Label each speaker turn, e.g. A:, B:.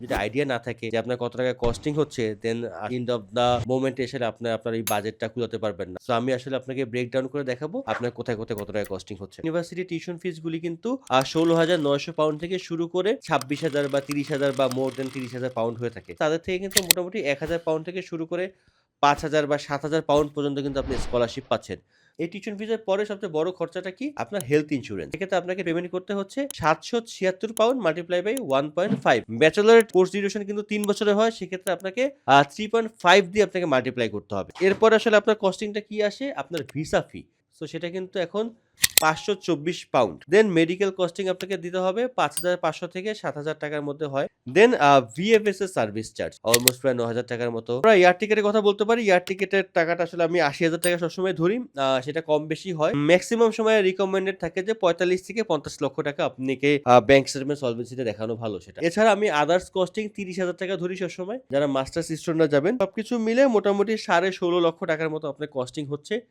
A: যদি আইডিয়া না থাকে যে আপনার কত টাকা কস্টিং হচ্ছে then end of the moment এসে আপনার আপনার এই বাজেটটা কুলাতে পারবেন না। তো আমি আসলে আপনাকে ব্রেকডাউন করে দেখাবো আপনার কোথায় কোথায় কত টাকা কস্টিং হচ্ছে। ইউনিভার্সিটি টিউশন ফিস গুলি কিন্তু ষোলো হাজার নয়শো পাউন্ড থেকে শুরু করে ছাব্বিশ হাজার বা তিরিশ হাজার বা মোর দেন তিরিশ হাজার পাউন্ড হয়ে থাকে। তাদের থেকে কিন্তু মোটামুটি এক হাজার পাউন্ড থেকে শুরু করে পাঁচ হাজার বা সাত হাজার পাউন্ড পর্যন্ত কিন্তু আপনি স্কলারশিপ পাচ্ছেন। এই টিউশন ফিজের পরে সবচেয়ে বড় খরচাটা কি? আপনার হেলথ ইন্স্যুরেন্স সেক্ষেত্রে আপনাকে পেমেন্ট করতে হচ্ছে সাতশো ছিয়াত্তর pound multiply by one point five bachelor course duration কিন্তু তিন বছরে হয়, সেক্ষেত্রে আপনাকে থ্রি পয়েন্ট ফাইভ দিয়ে আপনাকে মাল্টিপ্লাই করতে হবে। এরপর আসলে আপনার কস্টিংটা কি আসে? আপনার ভিসা ফি তো সেটা কিন্তু এখন পাঁচশো চব্বিশ পাউন্ড দেন মেডিকেল কস্টিং আপনাকে দিতে হবে পাঁচ হাজার পাঁচশো থেকে সাত হাজার টাকার মধ্যে হয়। দেন ভিএফএস এর সার্ভিস চার্জ অলমোস্ট প্রায় ন হাজার টাকার মতো। আমরা এয়ার টিকেটের কথা বলতে পারি এয়ার টিকেটের টাকাটা আসলে আমি আশি হাজার টাকা সবসময় ধরি সেটা কম বেশি হয়। ম্যাক্সিমাম সময় রিকমেন্ডেড থাকে যে পঁয়তাল্লিশ থেকে পঞ্চাশ লক্ষ টাকা আপনাকে ব্যাংক স্টেটমেন্ট সলভেন্সিতে দেখানো ভালো সেটা। এছাড়া আমি আদার্স কস্টিং তিরিশ হাজার টাকা ধরি সবসময়। যারা মাস্টার্স স্টুডেন্টরা যাবেন, সবকিছু মিলে মোটামুটি সাড়ে ষোলো লক্ষ টাকার মতো আপনার কস্টিং হচ্ছে।